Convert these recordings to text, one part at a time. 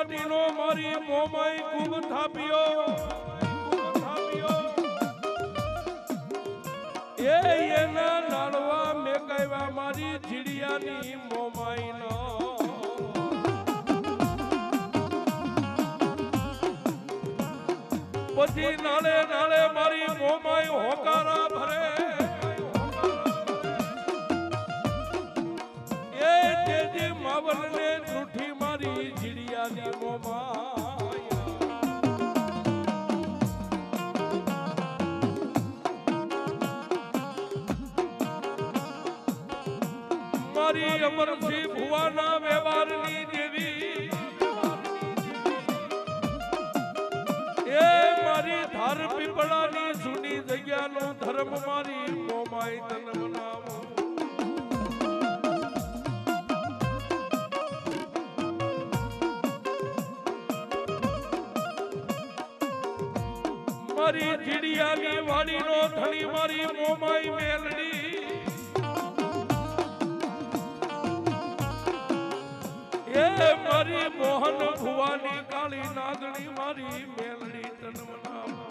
પાટીનો મારી મોમય ખૂબ થાપ્યો એ એના નાળવા મેકાવ્યા મારી જીડિયાની મોમાઈનો ધર્મ મારી મોમાઈ તન બનાવો મારી જીડિયાની વાડીનો ધણી મારી મોમાઈ મેલડી. એ મારી મોહન ભુવાની કાળી નાગણી મારી મેલડી તન મનાવો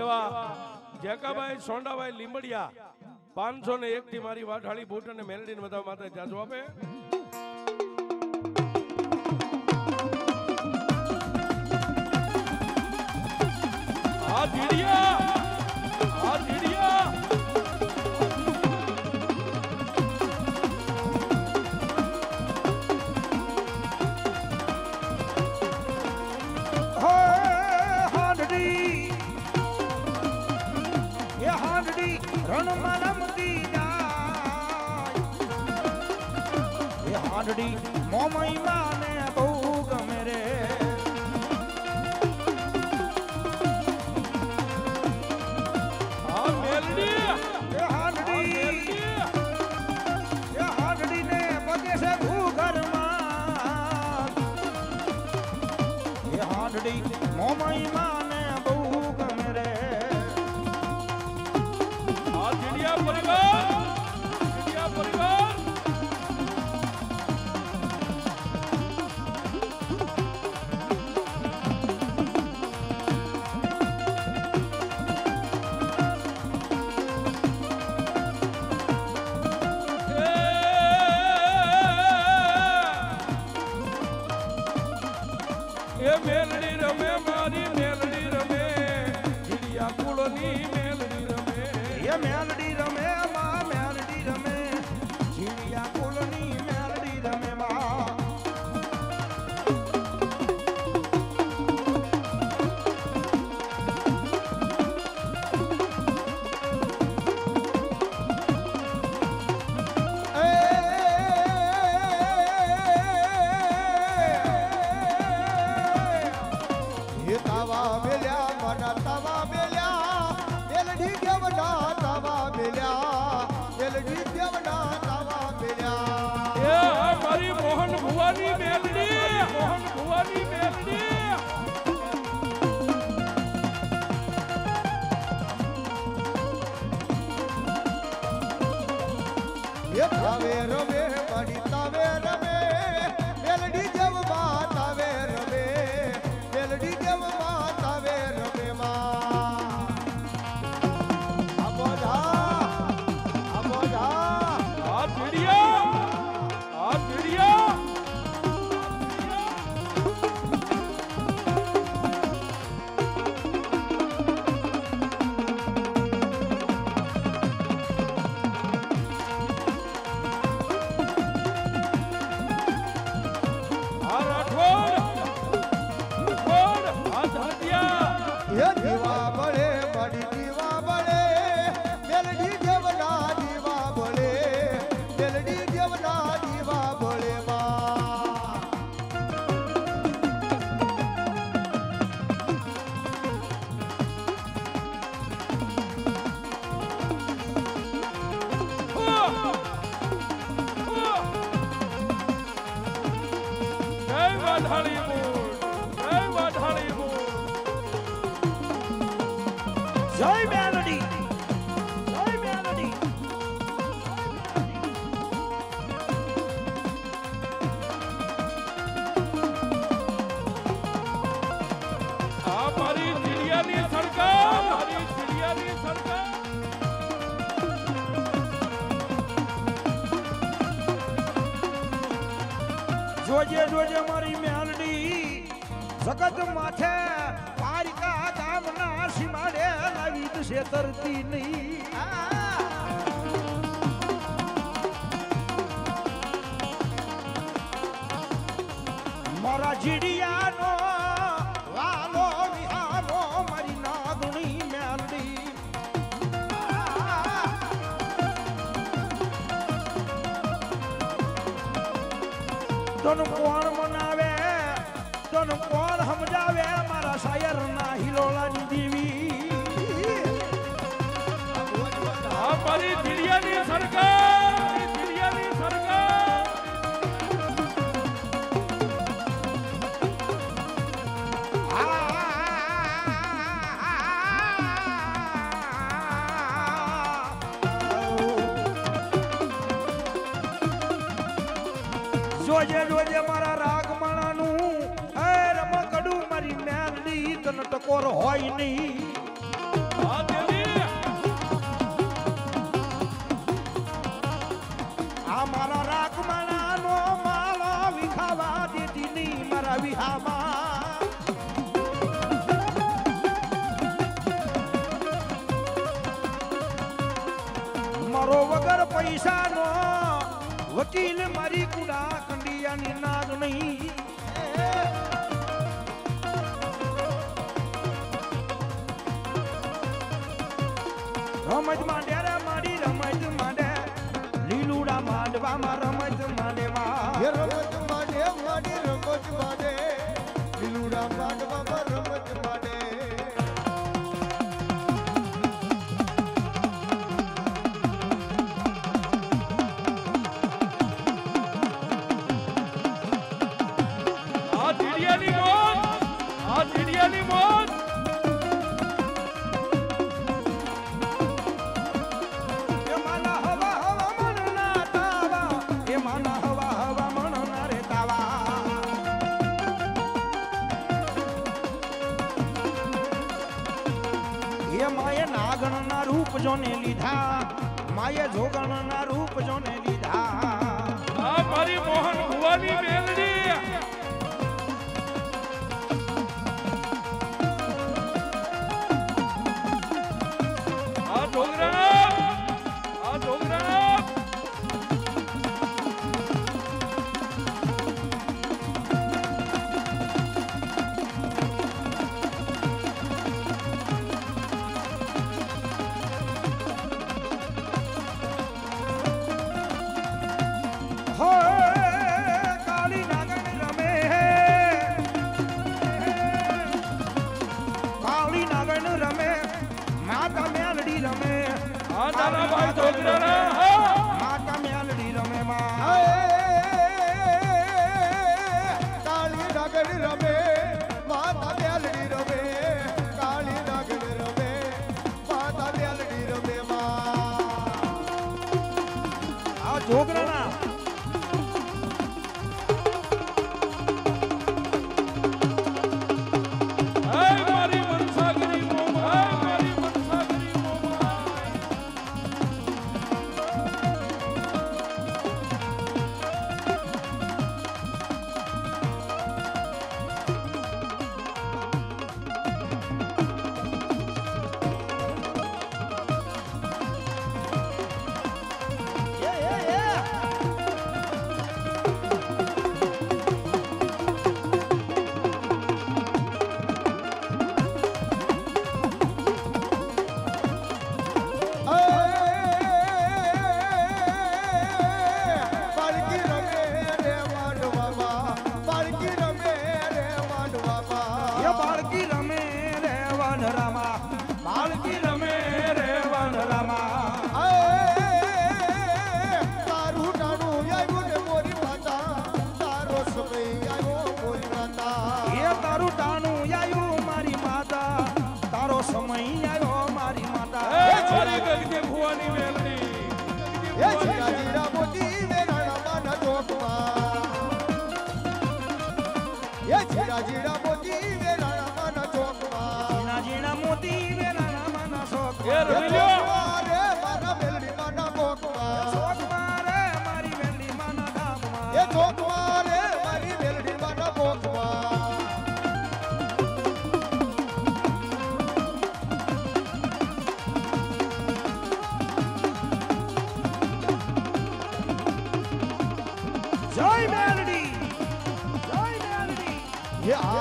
એવા જેકાભાઈ, સોંડાભાઈ લીંબડિયા પાંચસો ને એક થી મારી વાઢાળી બૂટ અને મેલડી ને બધા માતા જાજો આપે. હાંડડી મોમઈ માને બહુ ગમે રે આ મેલડી. મેલડી મેલડી મોહન ભુવાની મેલડી. એ તાવે રમે વાઢાળી મૂળ મારી જિલ્લાની જોજે જોજે માં જગત માથે પારિકા ગામના સીમાડે નાવી દશે તરતી નહીં. મારા જીડિયાનો વાલો વિહારો મારી નાગણી મેલડી તન કોણ ડોળાની દેવી અમારી દિલિયાની સરકાર. ટકોર હોય નહીં. આ મારા રાગમાળાનો માળો વિખાવા દીધી નહીં મારા વિહામાં. મારો વગર પૈસાનો વકીલ મારી કુડા કંડિયાની ના રૂપ જોને લીધા માયે જોગણ ના રૂપ જોને લીધા મારી મોહન ભુવાની મેલ નાનાભાઈ છોકરાના માતા મેલડી રમે માં કાળી રગડી રમે માતા મેલડી રમે કાળી રગડી રમે માતા મેલડી રમે માં આ છોકરાના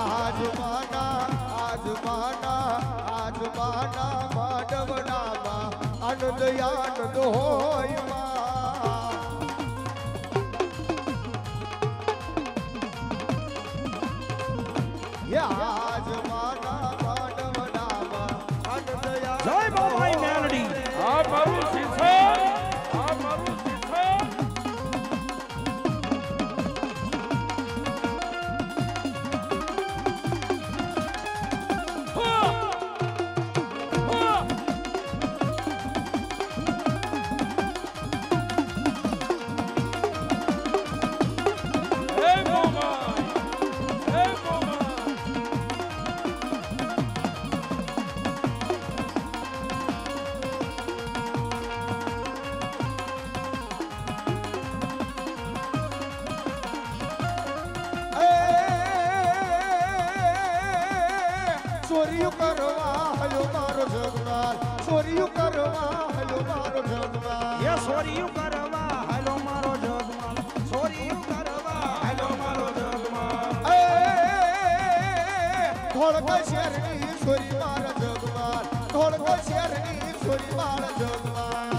માના આજમાના આજમાના માંડવડામાં આનંદ આનંદ હોય ચોરીયું કરવા હલો મારો જગનાલ ચોરીયું કરવા હલો મારો જગનાલ એ સોરીયું કરવા હલો મારો જગમાલ સોરીયું કરવા હલો મારો ભગવાન એ ધોળક શેરની ચોરી મારા જગનાલ ધોળક શેરની ચોરી મારા જગનાલ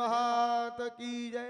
મહાત કી જય